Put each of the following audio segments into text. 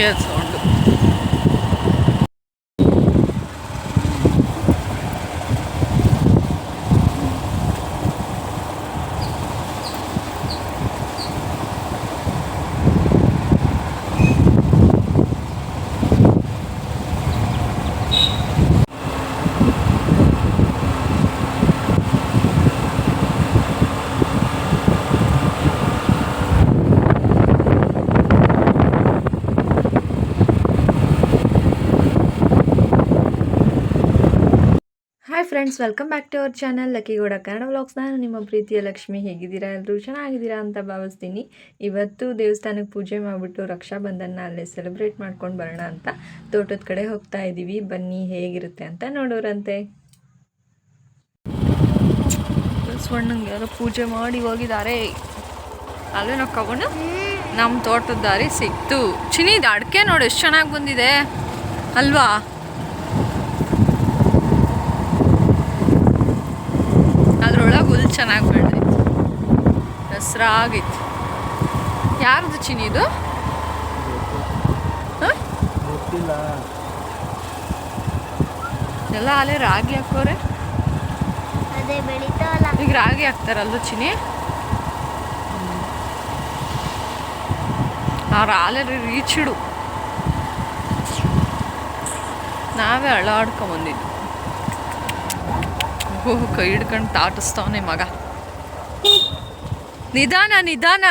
ಹಂಗೆ friends welcome back to our channel Lucky Gowda Kannada vlogs ನಾನು ನಿಮ್ಮ ಪ್ರೀತಿಯ ಲಕ್ಷ್ಮಿ. ಹೇಗಿದ್ದೀರಾ? ಎಲ್ಲರೂ ಚೆನ್ನಾಗಿದ್ದೀರಾ ಅಂತ ಭಾವಿಸ್ತೀನಿ. ಇವತ್ತು ದೇವಸ್ಥಾನಕ್ಕೆ ಪೂಜೆ ಮಾಡಿಬಿಟ್ಟು ರಕ್ಷಾಬಂಧನ ಅಲ್ಲೇ ಸೆಲೆಬ್ರೇಟ್ ಮಾಡ್ಕೊಂಡು ಬರೋಣ ಅಂತ ತೋಟದ ಕಡೆ ಹೋಗ್ತಾ ಇದ್ದೀವಿ ಬನ್ನಿ, ಹೇಗಿರುತ್ತೆ ಅಂತ ನೋಡೋರಂತೆ. ಸಣ್ಣಂಗೆ ಯಾರೋ ಪೂಜೆ ಮಾಡಿ ಹೋಗಿದ್ದಾರೆ. ಅಲ್ಲೇ ನಾವು ಕವಣ ನಮ್ಮ ತೋಟದ ದಾರಿ ಸಿಕ್ತು. ಚಿನಿ ಅಡಿಕೆ ನೋಡಿ, ಎಷ್ಟು ಚೆನ್ನಾಗಿ ಬಂದಿದೆ. ಅಲ್ವಾ ಅದ್ರೊಳಗೆ ಹುಲ್ ಚೆನ್ನಾಗಿ ಬೇಡ ದಸರಾ ಆಗಿತ್ತು. ಯಾರ್ದು ಚಿನಿ ಇದು? ಹ? ಗೊತ್ತಿಲ್ಲ. ಎಲ್ಲ ಅಲ್ಲೇ ರಾಗಿ ಹಾಕೋರೆ? ಈಗ ರಾಗಿ ಹಾಕ್ತಾರಲ್ಲ ಚಿನಿ? ಆ ರೀಚ್ ಇಡು. ನಾವೇ ಅಳ್ಳಾಡ್ಕೊಂಬಂದಿದ್ವಿ ಓಹ್ ಕೈ ಹಿಡ್ಕೊಂಡು ತಾಟಿಸ್ತಾವನೆ ಮಗ. ನಿಧಾನ ನಿಧಾನ.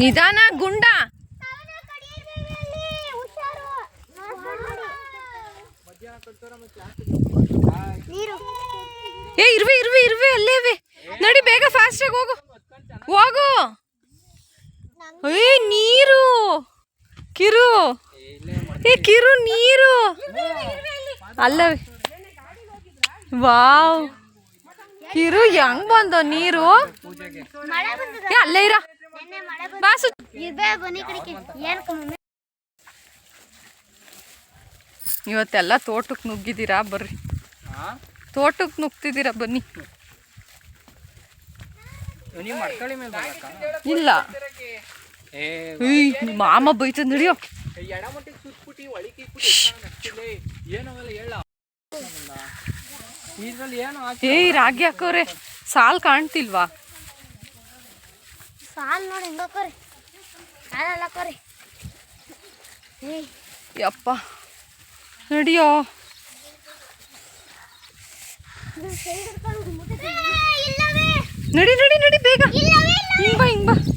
ನಿಧಾನ, ಗುಂಡ. ಏ, ಇರ್ವಿ ಇರ್ವಿ ಇರ್ವಿ, ಅಲ್ಲೇ ಇವೆ ನಡಿ, ಬೇಗ ಫಾಸ್ಟಾಗಿ ಹೋಗು. ಹೋಗು. ಏ, ನೀರು. ಕಿರು. ಏ ಕಿರು ನೀರು. ಅಲ್ಲವೇ ವಾವ್. ಕಿರು ಹೆಂಗ್ ಬಂದ ನೀರು? ಏ ಅಲ್ಲೇ ಇರ. ನೆನ್ನೆ ಮಳೆ ಬಾಸು ಇವತ್ತೆಲ್ಲ ತೋಟಕ್ಕೆ ನುಗ್ಗಿದ್ದೀರಾ? ಬರ್ರಿ. ತೋಟಕ್ಕೆ ನುಗ್ತಿದ್ದೀರಾ ಬನ್ನಿ. ನೀವು ಮಡ್ಕಳಿ ಮೇಲೆ ಇಲ್ಲ. ಮಾಮ ಬೈತಂದ್ ನಡಿಯೋ ಏಯ್ ರಾಗಿ ಹಾಕೋರೆ. ಸಾಲ್ ಕಾಣ್ತಿಲ್ವಾ? ಸಾಲ್ ನೋಡಿ ಹೆಂಗ ಹಾಕೋರಿ. ಸಾಲಲ್ಲ ಹಾಕೋರಿ. ಏಯ್ ಯಪ್ಪ. ನಡಿಯೋ. ನಡಿ ನಡಿ ನಡಿ ಬೇಗ. ಇಲ್ಲವೇ. ಹಿಂಗ್ ಬಾ ಹಿಂಗ್ ಬಾ.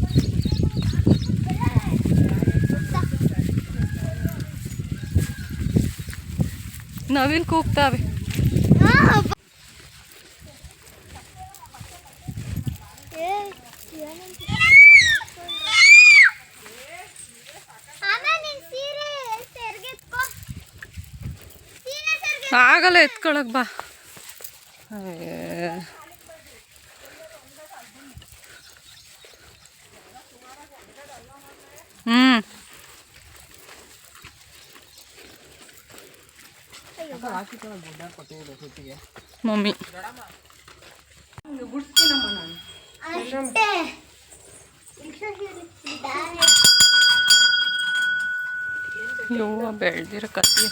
ನವಿಲ್ ಕೂಗ್ತಾವೆ. ಆಗಲ್ಲ ಎತ್ಕೊಳಕ್ ಬಾ. ಮಮ್ಮಿ. ಯವ್ವ ಬೆಳ್ದಿರೋ ಕತ್ತಿ.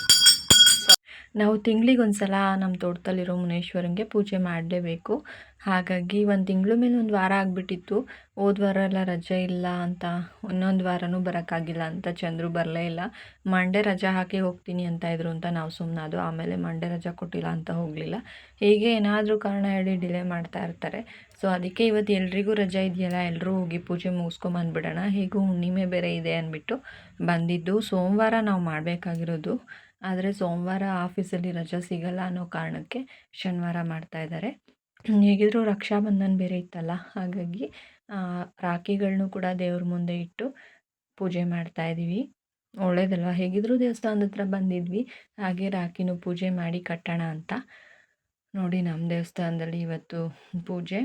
ನಾವು ತಿಂಗ್ಳಿಗೆ ಒಂದ್ಸಲ ನಮ್ಮ ತೋಟದಲ್ಲಿರೋ ಮುನೇಶ್ವರಂಗೆ ಪೂಜೆ ಮಾಡಲೇಬೇಕು. ಹಾಗಾಗಿ ಒಂದು ತಿಂಗಳ ಮೇಲೆ ಒಂದು ವಾರ ಆಗಿಬಿಟ್ಟಿತ್ತು. ಹೋದ ವಾರ ಎಲ್ಲ ರಜೆ ಇಲ್ಲ ಅಂತ, ಇನ್ನೊಂದು ವಾರನೂ ಬರೋಕ್ಕಾಗಿಲ್ಲ ಅಂತ ಚಂದ್ರು ಬರಲೇ ಇಲ್ಲ. ಮಂಡೇ ರಜಾ ಹಾಕಿ ಹೋಗ್ತೀನಿ ಅಂತ ಇದ್ರು ಅಂತ ನಾವು ಸುಮ್ಮನೆ ಅದು ಆಮೇಲೆ ಮಂಡೇ ರಜಾ ಕೊಟ್ಟಿಲ್ಲ ಅಂತ ಹೋಗಲಿಲ್ಲ. ಹೀಗೆ ಏನಾದರೂ ಕಾರಣ ಹೇಳಿ ಡಿಲೇ ಮಾಡ್ತಾ ಇರ್ತಾರೆ. ಸೊ, ಅದಕ್ಕೆ ಇವತ್ತು ಎಲ್ರಿಗೂ ರಜಾ ಇದೆಯಲ್ಲ ಎಲ್ಲರೂ ಹೋಗಿ ಪೂಜೆ ಮುಗಿಸ್ಕೊಂಬಂದ್ಬಿಡೋಣ. ಹೇಗೂ ಹುಣ್ಣಿಮೆ ಬೇರೆ ಇದೆ ಅಂದ್ಬಿಟ್ಟು ಬಂದಿದ್ದು. ಸೋಮವಾರ ನಾವು ಮಾಡಬೇಕಾಗಿರೋದು ಆದರೆ ಸೋಮವಾರ ಆಫೀಸಲ್ಲಿ ರಜೆ ಸಿಗಲ್ಲ ಅನ್ನೋ ಕಾರಣಕ್ಕೆ ಶನಿವಾರ ಮಾಡ್ತಾ ಇದ್ದಾರೆ. ಹೇಗಿದ್ರು ರಕ್ಷಾಬಂಧನ ಬೇರೆ ಇತ್ತಲ್ಲ, ಹಾಗಾಗಿ ರಾಖಿಗಳನ್ನೂ ಕೂಡ ದೇವ್ರ ಮುಂದೆ ಇಟ್ಟು ಪೂಜೆ ಮಾಡ್ತಾ ಇದ್ದೀವಿ. ಒಳ್ಳೇದಲ್ವ? ಹೇಗಿದ್ರು ದೇವಸ್ಥಾನದ ಹತ್ರ ಬಂದಿದ್ವಿ, ಹಾಗೆ ರಾಖಿನೂ ಪೂಜೆ ಮಾಡಿ ಕಟ್ಟೋಣ ಅಂತ. ನೋಡಿ ನಮ್ಮ ದೇವಸ್ಥಾನದಲ್ಲಿ ಇವತ್ತು ಪೂಜೆ.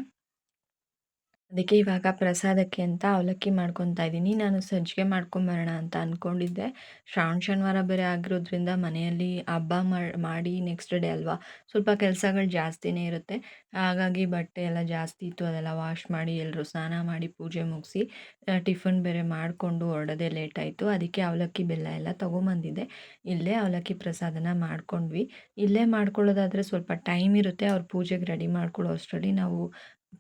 ಅದಕ್ಕೆ ಇವಾಗ ಪ್ರಸಾದಕ್ಕೆ ಅಂತ ಅವಲಕ್ಕಿ ಮಾಡ್ಕೊತಾ ಇದ್ದೀನಿ. ನಾನು ಸಜ್ಜಿಗೆ ಮಾಡ್ಕೊಂಬರೋಣ ಅಂತ ಅಂದ್ಕೊಂಡಿದ್ದೆ ಶ್ರಾವಣ, ಶನಿವಾರ ಬೇರೆ ಆಗಿರೋದ್ರಿಂದ ಮನೆಯಲ್ಲಿ ಹಬ್ಬ ಮಾಡಿ ನೆಕ್ಸ್ಟ್ ಡೇ ಅಲ್ವಾ? ಸ್ವಲ್ಪ ಕೆಲಸಗಳು ಜಾಸ್ತಿನೇ ಇರುತ್ತೆ. ಹಾಗಾಗಿ ಬಟ್ಟೆ ಎಲ್ಲ ಜಾಸ್ತಿ ಇತ್ತು. ಅದೆಲ್ಲ ವಾಶ್ ಮಾಡಿ ಎಲ್ಲರೂ ಸ್ನಾನ ಮಾಡಿ, ಪೂಜೆ ಮುಗಿಸಿ ಟಿಫನ್ ಬೇರೆ ಮಾಡಿಕೊಂಡು ಹೊರಡೋದೇ ಲೇಟ್ ಆಯಿತು. ಅದಕ್ಕೆ ಅವಲಕ್ಕಿ ಬೆಲ್ಲ ಎಲ್ಲ ತೊಗೊಂಬಂದಿದ್ದೆ. ಇಲ್ಲೇ ಅವಲಕ್ಕಿ ಪ್ರಸಾದನ ಮಾಡ್ಕೊಂಡ್ವಿ. ಇಲ್ಲೇ ಮಾಡ್ಕೊಳ್ಳೋದಾದರೆ ಸ್ವಲ್ಪ ಟೈಮ್ ಇರುತ್ತೆ. ಅವ್ರ ಪೂಜೆಗೆ ರೆಡಿ ಮಾಡ್ಕೊಳ್ಳೋ ಅಷ್ಟರಲ್ಲಿ ನಾವು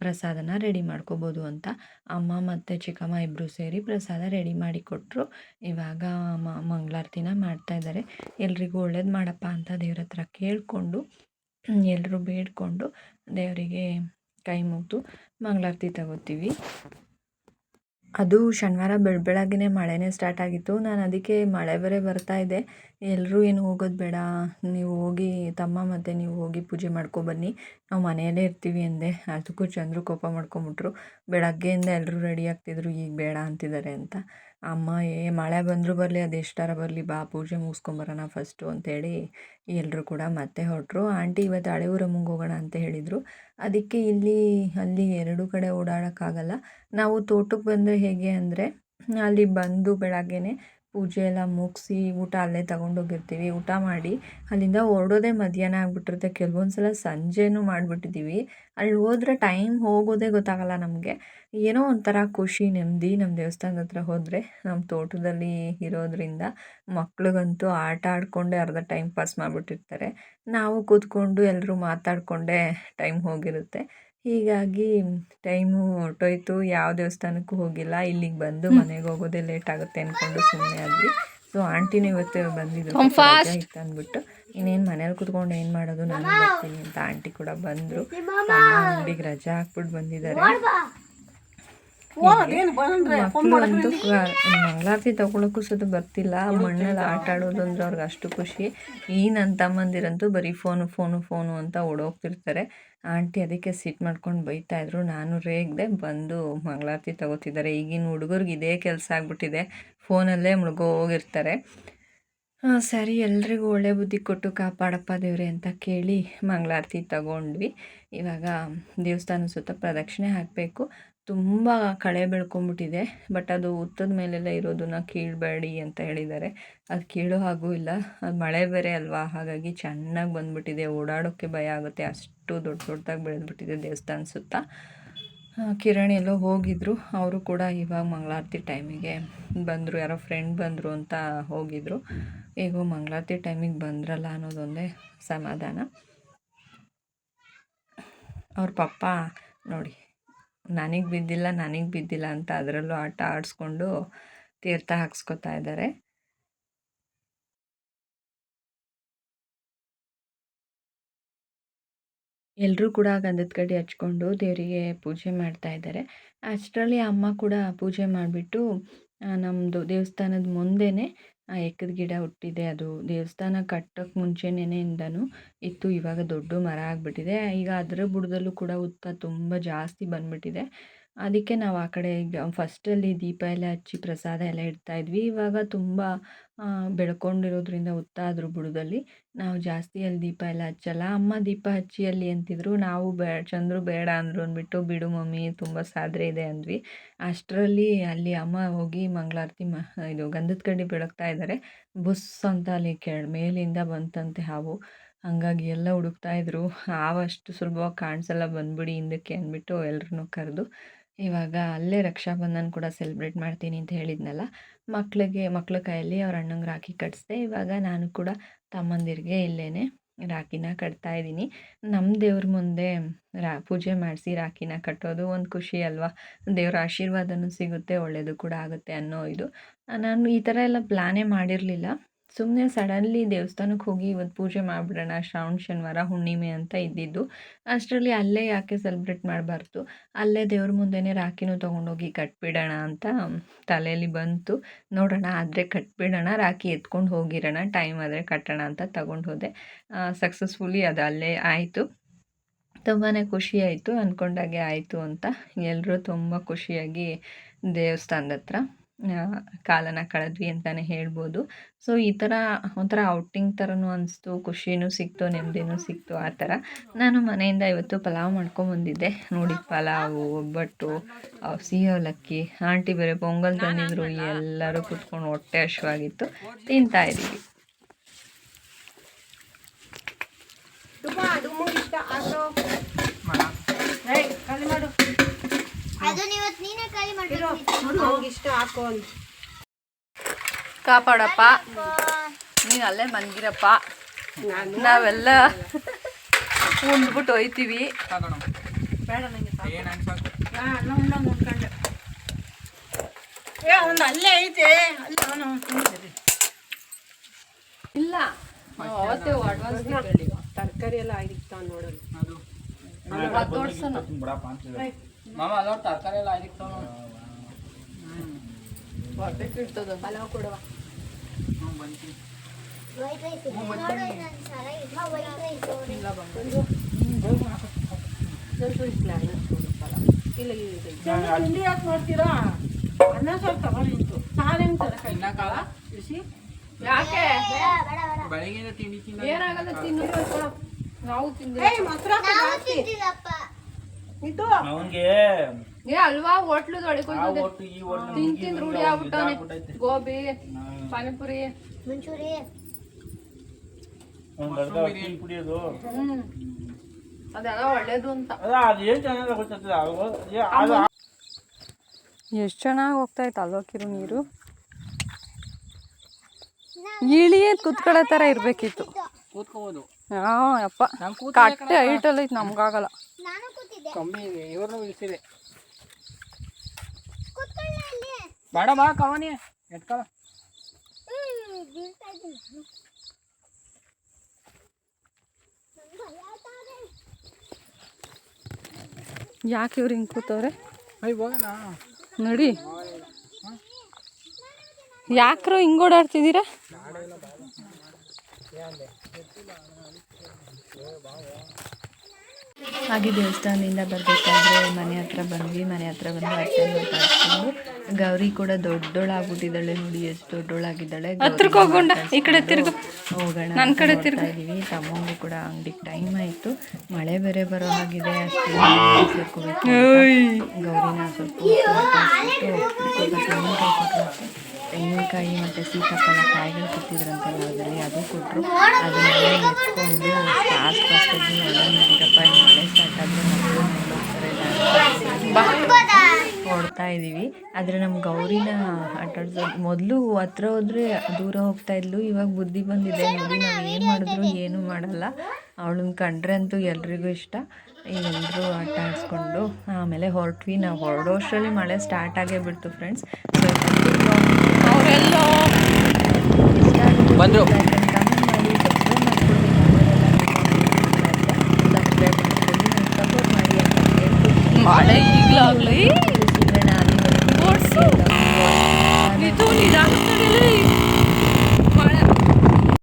ಪ್ರಸಾದನ ರೆಡಿ ಮಾಡ್ಕೋಬೋದು ಅಂತ. ಅಮ್ಮ ಮತ್ತು ಚಿಕ್ಕಮ್ಮ ಇಬ್ಬರು ಸೇರಿ ಪ್ರಸಾದ ರೆಡಿ ಮಾಡಿ ಕೊಟ್ಟರು ಇವಾಗ ಮಂಗಳಾರತಿನ ಮಾಡ್ತಾಯಿದ್ದಾರೆ ಎಲ್ರಿಗೂ ಒಳ್ಳೇದು ಮಾಡಪ್ಪ ಅಂತ ದೇವ್ರ ಹತ್ರ ಕೇಳಿಕೊಂಡು ಎಲ್ಲರೂ ಬೇಡಿಕೊಂಡು ದೇವರಿಗೆ ಕೈ ಮುಗಿದು ಮಂಗಳಾರತಿ ತಗೋತೀವಿ. ಅದು ಶನಿವಾರ ಬೆಳ ಬೆಳಗ್ಗೆಯೇ ಮಳೆನೇ ಸ್ಟಾರ್ಟ್ ಆಗಿತ್ತು. ನಾನು ಅದಕ್ಕೆ ಮಳೆ ಬೇರೆ ಬರ್ತಾ ಇದೆ. ಎಲ್ಲರೂ ಏನು ಹೋಗೋದು ಬೇಡ. ನೀವು ಹೋಗಿ, ತಮ್ಮ ಮತ್ತು ನೀವು ಹೋಗಿ ಪೂಜೆ ಮಾಡ್ಕೊಬನ್ನಿ. ನಾವು ಮನೆಯಲ್ಲೇ ಇರ್ತೀವಿ ಅಂದೆ ಅದಕ್ಕೂ ಚಂದ್ರು ಕೋಪ ಮಾಡ್ಕೊಂಬಿಟ್ರು. ಬೆಳಗ್ಗೆಯಿಂದ ಎಲ್ಲರೂ ರೆಡಿ ಆಗ್ತಿದ್ರು. ಈಗ ಬೇಡ ಅಂತಿದ್ದಾರೆ ಅಂತ. ಅಮ್ಮ, ಏ ಮಳೆ ಬಂದರೂ ಬರಲಿ, ಅದು ಎಷ್ಟಾರ ಬರಲಿ, ಬಾ ಪೂಜೆ ಮುಗಿಸ್ಕೊಂಬರೋಣ ಫಸ್ಟು ಅಂತೇಳಿ ಎಲ್ಲರೂ ಕೂಡ ಮತ್ತೆ ಹೊರಟ್ರು ಆಂಟಿ, ಇವತ್ತು ಹಳೆ ಊರಮ್ಮಂಗೆ ಹೋಗೋಣ ಅಂತ ಹೇಳಿದರು. ಅದಕ್ಕೆ ಇಲ್ಲಿ, ಅಲ್ಲಿ ಎರಡೂ ಕಡೆ ಓಡಾಡೋಕ್ಕಾಗಲ್ಲ. ನಾವು ತೋಟಕ್ಕೆ ಬಂದರೆ ಹೇಗೆ ಅಂದರೆ, ಅಲ್ಲಿ ಬಂದು ಬೆಳಗ್ಗೆನೇ ಪೂಜೆ ಎಲ್ಲ ಮುಗಿಸಿ ಊಟ ಅಲ್ಲೇ ತಗೊಂಡೋಗಿರ್ತೀವಿ. ಊಟ ಮಾಡಿ ಅಲ್ಲಿಂದ ಹೊರಡೋದೇ ಮಧ್ಯಾಹ್ನ ಆಗಿಬಿಟ್ಟಿರುತ್ತೆ. ಕೆಲವೊಂದು ಸಲ ಸಂಜೆನೂ ಮಾಡಿಬಿಟ್ಟಿದ್ದೀವಿ. ಅಲ್ಲಿ ಹೋದರೆ ಟೈಮ್ ಹೋಗೋದೇ ಗೊತ್ತಾಗಲ್ಲ ನಮಗೆ. ಏನೋ ಒಂಥರ ಖುಷಿ, ನೆಮ್ಮದಿ ನಮ್ಮ ದೇವಸ್ಥಾನದ ಹತ್ರ ಹೋದರೆ ನಮ್ಮ ತೋಟದಲ್ಲಿ ಇರೋದರಿಂದ ಮಕ್ಳಿಗಂತೂ ಆಟ ಆಡಿಕೊಂಡೆ ಅರ್ಧ ಟೈಮ್ ಪಾಸ್ ಮಾಡಿಬಿಟ್ಟಿರ್ತಾರೆ. ನಾವು ಕೂತ್ಕೊಂಡು ಎಲ್ಲರೂ ಮಾತಾಡಿಕೊಂಡೇ ಟೈಮ್ ಹೋಗಿರುತ್ತೆ. ಹೀಗಾಗಿ ಟೈಮು ಹೊರ್ಟೋಯ್ತು. ಯಾವ ದೇವಸ್ಥಾನಕ್ಕೂ ಹೋಗಿಲ್ಲ. ಇಲ್ಲಿಗೆ ಬಂದು ಮನೆಗೆ ಹೋಗೋದೇ ಲೇಟ್ ಆಗುತ್ತೆ ಅಂದ್ಕೊಂಡು ಸುಮ್ಮನೆ ಆದ್ವಿ. ಸೊ ಆಂಟಿನೂ ಇವತ್ತು ಬಂದಿದ್ರು. ಆಯ್ತು ಇತ್ತು ಅಂದ್ಬಿಟ್ಟು. ಇನ್ನೇನು ಮನೇಲಿ ಕುತ್ಕೊಂಡು ಏನು ಮಾಡೋದು? ನಾನು ಬರ್ತೀನಿ ಅಂತ ಆಂಟಿ ಕೂಡ ಬಂದರು. ಅಂಗಡಿಗೆ ರಜಾ ಹಾಕ್ಬಿಟ್ಟು ಬಂದಿದ್ದಾರೆ. ಮಂಗಳಾರತಿ ತಗೊಳಕ್ಕೂ ಸಹ ಬರ್ತಿಲ್ಲ. ಮಣ್ಣಲ್ಲಿ ಆಟ ಆಡೋದಂದ್ರೆ ಅವ್ರಿಗೆ ಅಷ್ಟು ಖುಷಿ. ಈ ನನ್ನ ತಮ್ಮಂದಿರಂತೂ ಬರೀ ಫೋನು ಫೋನು ಫೋನು ಅಂತ ಓಡೋಗ್ತಿರ್ತಾರೆ. ಆಂಟಿ ಅದಕ್ಕೆ ಸಿಟ್ ಮಾಡ್ಕೊಂಡು ಬೈತಾ ಇದ್ರು. ನಾನು ರೇಗ್ದೆ ಬಂದು ಮಂಗಳಾರತಿ ತಗೋತಿದ್ದಾರೆ. ಈಗಿನ ಹುಡುಗರಿಗೆ ಇದೇ ಕೆಲಸ ಆಗ್ಬಿಟ್ಟಿದೆ. ಫೋನಲ್ಲೇ ಮುಳುಗೋಗಿರ್ತಾರೆ. ಹಾಂ ಸರಿ ಎಲ್ರಿಗೂ ಒಳ್ಳೆ ಬುದ್ಧಿ ಕೊಟ್ಟು ಕಾಪಾಡಪ್ಪ ದೇವ್ರೆ ಅಂತ ಕೇಳಿ ಮಂಗಳಾರತಿ ತಗೊಂಡ್ವಿ. ಇವಾಗ ದೇವಸ್ಥಾನ ಸುತ್ತ ಪ್ರದಕ್ಷಿಣೆ ಹಾಕಬೇಕು. ತುಂಬ ಕಳೆ ಬೆಳ್ಕೊಂಡ್ಬಿಟ್ಟಿದೆ ಬಟ್ ಅದು ಉತ್ತದ ಮೇಲೆಲ್ಲ ಇರೋದನ್ನ ಕೀಳಬೇಡಿ ಅಂತ ಹೇಳಿದ್ದಾರೆ. ಅದು ಕೀಳೋ ಹಾಗೂ ಇಲ್ಲ. ಅದು ಮಳೆ ಬೇರೆ ಅಲ್ವಾ? ಹಾಗಾಗಿ ಚೆನ್ನಾಗಿ ಬಂದುಬಿಟ್ಟಿದೆ. ಓಡಾಡೋಕ್ಕೆ ಭಯ ಆಗುತ್ತೆ. ಅಷ್ಟು ದೊಡ್ಡ ದೊಡ್ಡದಾಗಿ ಬೆಳೆದ್ಬಿಟ್ಟಿದೆ ದೇವಸ್ಥಾನ ಸುತ್ತ. ಕಿರಣ್ ಎಲ್ಲೋ ಹೋಗಿದ್ರು. ಅವರು ಕೂಡ ಇವಾಗ ಮಂಗಳಾರತಿ ಟೈಮಿಗೆ ಬಂದರು. ಯಾರೋ ಫ್ರೆಂಡ್ ಬಂದರು ಅಂತ ಹೋಗಿದ್ರು. ಈಗ ಮಂಗಳಾರತಿ ಟೈಮಿಗೆ ಬಂದ್ರಲ್ಲ ಅನ್ನೋದೊಂದೇ ಸಮಾಧಾನ. ಅವ್ರ ಪಪ್ಪ, ನೋಡಿ ನನಗೆ ಬಿದ್ದಿಲ್ಲ ನನಗೆ ಬಿದ್ದಿಲ್ಲ ಅಂತ ಅದರಲ್ಲೂ ಆಟ ಆಡಿಸ್ಕೊಂಡು ತೀರ್ಥ ಹಾಕ್ಸ್ಕೊತಾ ಇದ್ದಾರೆ. ಎಲ್ಲರೂ ಕೂಡ ಗಂಧದ ಕಡ್ಡಿ ಹಚ್ಕೊಂಡು ದೇವರಿಗೆ ಪೂಜೆ ಮಾಡ್ತಾ ಇದ್ದಾರೆ. ಅಷ್ಟರಲ್ಲಿ ಅಮ್ಮ ಕೂಡ ಪೂಜೆ ಮಾಡಿಬಿಟ್ಟು ನಮ್ಮದು ದೇವಸ್ಥಾನದ ಮುಂದೆನೇ ಎಕ್ಕದ ಗಿಡ ಹುಟ್ಟಿದೆ, ಅದು ದೇವಸ್ಥಾನ ಕಟ್ಟೋಕ್ಕೆ ಮುಂಚೆನೇನೆಯಿಂದನೂ ಇತ್ತು, ಇವಾಗ ದೊಡ್ಡ ಮರ ಆಗಿಬಿಟ್ಟಿದೆ. ಈಗ ಅದರ ಬುಡದಲ್ಲೂ ಕೂಡ ಉತ್ತ ತುಂಬ ಜಾಸ್ತಿ ಬಂದುಬಿಟ್ಟಿದೆ. ಅದಕ್ಕೆ ನಾವು ಆ ಕಡೆ ಫಸ್ಟಲ್ಲಿ ದೀಪ ಎಲ್ಲ ಹಚ್ಚಿ ಪ್ರಸಾದ ಎಲ್ಲ ಇಡ್ತಾಯಿದ್ವಿ ಇವಾಗ ತುಂಬ ಬೆಳ್ಕೊಂಡಿರೋದ್ರಿಂದ ಹುತ್ತ ಬುಡದಲ್ಲಿ. ನಾವು ಜಾಸ್ತಿ ಅಲ್ಲಿ ದೀಪ ಎಲ್ಲ ಹಚ್ಚಲ್ಲ. ಅಮ್ಮ ದೀಪ ಹಚ್ಚಿ ಅಲ್ಲಿ ಅಂತಿದ್ರು. ನಾವು ಬೇ, ಚಂದ್ರು ಬೇಡ ಅಂದರು ಅಂದ್ಬಿಟ್ಟು, ಬಿಡು ಮಮ್ಮಿ, ತುಂಬ ಸಾದ್ರೆ ಇದೆ ಅಂದ್ವಿ. ಅಷ್ಟರಲ್ಲಿ ಅಲ್ಲಿ ಅಮ್ಮ ಹೋಗಿ ಮಂಗಳಾರತಿ ಮ, ಇದು ಗಂಧದ ಕಡ್ಡಿ ಬೆಳಗ್ತಾ ಇದ್ದಾರೆ ಬುಸ್ ಅಂತ ಅಲ್ಲಿ ಕೆಳ, ಮೇಲಿಂದ ಬಂತಂತೆ ಹಾವು. ಹಾಗಾಗಿ ಎಲ್ಲ ಹುಡುಕ್ತಾ ಇದ್ರು. ಹಾವು ಅಷ್ಟು ಸುಲಭವಾಗಿ ಕಾಣಿಸಲ್ಲ, ಬಂದ್ಬಿಡಿ ಹಿಂದಕ್ಕೆ ಅಂದ್ಬಿಟ್ಟು ಎಲ್ರನ್ನೂ ಕರೆದು. ಇವಾಗ ಅಲ್ಲೇ ರಕ್ಷಾಬಂಧನ ಕೂಡ ಸೆಲೆಬ್ರೇಟ್ ಮಾಡ್ತೀನಿ ಅಂತ ಹೇಳಿದ್ನಲ್ಲ. ಮಕ್ಕಳಿಗೆ ಮಕ್ಳ ಕೈಯಲ್ಲಿ ಅವ್ರ ಅಣ್ಣಂಗೆ ರಾಖಿ ಕಟ್ಟಿಸ್ದೆ ಇವಾಗ ನಾನು ಕೂಡ ತಮ್ಮಂದಿರಿಗೆ ಇಲ್ಲೇ ರಾಖಿನ ಕಟ್ತಾ ಇದ್ದೀನಿ. ನಮ್ಮ ದೇವ್ರ ಮುಂದೆ ರಾ, ಪೂಜೆ ಮಾಡಿಸಿ ರಾಖಿನ ಕಟ್ಟೋದು ಒಂದು ಖುಷಿ ಅಲ್ವಾ? ದೇವರ ಆಶೀರ್ವಾದನೂ ಸಿಗುತ್ತೆ ಒಳ್ಳೆಯದು ಕೂಡ ಆಗುತ್ತೆ ಅನ್ನೋ ಇದು. ನಾನು ಈ ಥರ ಎಲ್ಲ ಪ್ಲ್ಯಾನೇ ಮಾಡಿರಲಿಲ್ಲ. ಸುಮ್ಮನೆ ಸಡನ್ಲಿ ದೇವಸ್ಥಾನಕ್ಕೆ ಹೋಗಿ ಇವತ್ತು ಪೂಜೆ ಮಾಡಿಬಿಡೋಣ, ಶ್ರಾವಣ, ಶನಿವಾರ, ಹುಣ್ಣಿಮೆ ಅಂತ ಇದ್ದಿದ್ದು, ಅಷ್ಟರಲ್ಲಿ ಅಲ್ಲೇ ಯಾಕೆ ಸೆಲೆಬ್ರೇಟ್ ಮಾಡಬಾರ್ದು? ಅಲ್ಲೇ ದೇವ್ರ ಮುಂದೆನೇ ರಾಖಿನೂ ತೊಗೊಂಡೋಗಿ ಕಟ್ಬಿಡೋಣ ಅಂತ ತಲೆಯಲ್ಲಿ ಬಂತು. ನೋಡೋಣ, ಆದರೆ ಕಟ್ಬಿಡೋಣ, ರಾಖಿ ಎತ್ಕೊಂಡು ಹೋಗಿರೋಣ ಟೈಮ್ ಆದರೆ ಕಟ್ಟೋಣ ಅಂತ ತಗೊಂಡು ಹೋದೆ. ಸಕ್ಸಸ್ಫುಲಿ ಅದು ಅಲ್ಲೇ ಆಯಿತು. ತುಂಬಾ ಖುಷಿ ಆಯಿತು ಅಂದ್ಕೊಂಡಾಗೆ ಆಯಿತು ಅಂತ. ಎಲ್ಲರೂ ತುಂಬ ಖುಷಿಯಾಗಿ ದೇವಸ್ಥಾನದ ಹತ್ರ ಕಾಲನ ಕಳೆದ್ವಿ ಅಂತಲೇ ಹೇಳ್ಬೋದು. ಸೊ ಈ ಥರ ಒಂಥರ ಔಟಿಂಗ್ ಥರನೂ ಅನಿಸ್ತು ಖುಷಿನೂ ಸಿಕ್ತು ನೆಮ್ಮದಿನೂ ಸಿಕ್ತು ಆ ಥರ. ನಾನು ಮನೆಯಿಂದ ಇವತ್ತು ಪಲಾವ್ ಮಾಡ್ಕೊಂಬಂದಿದ್ದೆ ನೋಡಿ ಪಲಾವು ಒಬ್ಬಟ್ಟು ಸಿಹಿ ಅವಲಕ್ಕಿ ಆಂಟಿ ಬೇರೆ ಪೊಂಗಲ್ ತಂದಿದ್ರು ಎಲ್ಲರೂ ಕುತ್ಕೊಂಡು ಹೊಟ್ಟೆ ಹಶುವಾಗಿತ್ತು ತಿಂತಾ ಇದ್ದೀವಿ. ಅದನ್ನ ಇವತ್ತು ನೀನೇ ಖಾಲಿ ಮಾಡ್ಬೇಕು ಇಷ್ಟ ಹಾಕೋ ಕಾಪಾಡಪ್ಪ. ನೀನು ಅಲ್ಲೇ ಮನ್ಗಿರಪ್ಪ ನಾವೆಲ್ಲ ಉಂಡ್ಬಿಟ್ಟು ಹೋಯ್ತೀವಿ. ಅಲ್ಲೇ ಐತೆ. ಅಲ್ಲಿ ಅವನು ತಿಂದಿರಿ ಇಲ್ಲ. ಅವತ್ತೇ ಅಡ್ವಾನ್ಸ್ ತರಕಾರಿ ಎಲ್ಲ ಆಗಿರ್ತಾವ ನೋಡೋದು. ಅದು ಮಾಮ ಅಲ್ಲ ತರಕಾರಿ ಎಲ್ಲ ಆಗಿತ್ತು ಪಲಾವ್ ಕೊಡುವ. ಹ್ಞೂ ಬಂತೀನಿ ವೈಟ್ ರೈಸ್. ನೋಡು ನಾನು ಸಾರ ಇಲ್ಲ ತಿಂಡಿ ಯಾಕೆ ನೋಡ್ತೀರಾ ಅನ್ನ ಸ್ವಲ್ಪ ತಗೊಂಡಿತ್ತು ಸಾರೇನು ತರಕಾರಿ? ತಿನ್ನಕ್ಕಾಗ ಬಿಸಿ ಯಾಕೆ? ಬೇಡ ಬೇಡ ಬೇಡ. ಬೆಳಗಿಂದ ತಿಂಡಿ ಏನಾಗಲ್ಲ ತಿನ್ನು ನಾವು ತಿಂದ ಮೊಸರು ಜಾಸ್ತಿ. ಇದು ಅವನ್ಗೆ ಏ ಅಲ್ವಾ? ಹೋಟ್ಲದ ಒಳಗೆ ಆ ಹೋಯ್ತದೆ ಒಟ್ಟು ಈ ರೂಢಿ ಆಗ್ಬಿಟ್ಟವನೆ. ಗೋಬಿ ಪಾನಿಪುರಿ. ಮಂಚೂರಿ. ಕುಡಿಯೋದು ಅದೆಲ್ಲ ಒಳ್ಳೇದು ಅಂತ. ಅದ ಅದೇನ್ ಚೆನ್ನಾಗಿ ಎಷ್ಟು ಚೆನ್ನಾಗಿ ಹೋಗ್ತಾ ಇತ್ತು ಅಲ್ವಾ ಕಿರು ನೀರು? ಇಳಿಯೇ ಕುತ್ಕೊಳ್ಳೋ ತರ ಇರ್ಬೇಕಿತ್ತು. ಕೂತ್ಕೋಬಹುದು ಹಾ ಕೂತ ಕಟ್ಟೆ ಹೈಟಲ್ಲಿ ಐತೆ ನಮ್ಗಾಗಲ್ಲ. ನಾನು ಇದೆ ಕಮ್ಮಿ ಇವ್ರನ್ನೂ ಇಳಿಸಿದೆ. ಬೇಡ ಬಾ ಕವನಿ ಎಟ್ಕಳ. ಯಾಕೆ ಇವ್ರು ಹಿಂಗೆ ಕೂತವ್ರೆ? ನಡಿ. ಯಾಕ್ರೋ ಹಿಂಗೆ ಓಡಾಡ್ತಿದ್ದೀರಾ? ಹಾಗೆ ದೇವಸ್ಥಾನದಿಂದ ಬರಬೇಕಾದ್ರೆ ಮನೆ ಹತ್ರ ಬಂದ್ವಿ. ಮನೆ ಹತ್ರ ಬಂದು ಅತ್ತೆ ಮಾತಾಡ್ಕೊಂಡು ಗೌರಿ ಕೂಡ ದೊಡ್ಡೋಳಾಗ್ಬಿಟ್ಟಿದ್ದಾಳೆ ನೋಡಿ ಎಷ್ಟು ದೊಡ್ಡೋಳಾಗಿದ್ದಾಳೆ. ಹತ್ರಕ್ಕೆ ಹೋಗೋಣ ಈ ಕಡೆ ತಿರುಗು. ಹೋಗೋಣ ನನ್ನ ಕಡೆ ತಿರುಗು. ತಮ್ಮಂಗೂ ಕೂಡ ಅಂಗಡಿಗೆ ಟೈಮ್ ಆಯಿತು. ಮಳೆ ಬೇರೆ ಬರೋ ಹಾಗಿದೆ. ಅಷ್ಟು ಸೇರ್ಕೋಬೇಕು ಗೌರಿನ ಸ್ವಲ್ಪ ತೆಂಗಿನಕಾಯಿ ಮತ್ತು ಸೀತಾಫಲ ಕಾಯಿಗಳು ಕೊಟ್ಟಿದ್ರಂತೆ ಹೊಲದಲ್ಲಿ. ಅದು ಕೊಟ್ಟರು ಅದನ್ನೆಲ್ಲ ಎತ್ಕೊಂಡು ಫಾಸ್ಟ್ ಫಾಸ್ಟಾಗಿ ಎಲ್ಲ ನಡೀರಪ್ಪ ಮಳೆ ಸ್ಟಾರ್ಟ್ ಆದರೆ ಮಕ್ಕಳು ಹೊಡ್ತಾ ಇದ್ದೀವಿ. ಆದರೆ ನಮ್ಮ ಗೌರಿನ ಆಟಾಡ್ಸೋದು ಮೊದಲು ಹತ್ರ ಹೋದರೆ ದೂರ ಹೋಗ್ತಾ ಇದ್ಲು. ಇವಾಗ ಬುದ್ಧಿ ಬಂದಿದೆ. ನೋಡಿ ನಾವು ಏನು ಮಾಡಿದ್ರು ಏನು ಮಾಡಲ್ಲ. ಅವಳನ್ನ ಕಂಡ್ರೆ ಅಂತೂ ಎಲ್ರಿಗೂ ಇಷ್ಟ. ಎಲ್ಲರೂ ಆಟ ಆಡಿಸ್ಕೊಂಡು ಆಮೇಲೆ ಹೊರಟ್ವಿ. ನಾವು ಹೊರಡೋಷ್ಟರಲ್ಲಿ ಮಳೆ ಸ್ಟಾರ್ಟ್ ಆಗೇ ಬಿಡ್ತು ಫ್ರೆಂಡ್ಸ್ ಅವರೆಲ್ಲೋ ಬಂದ್ರು.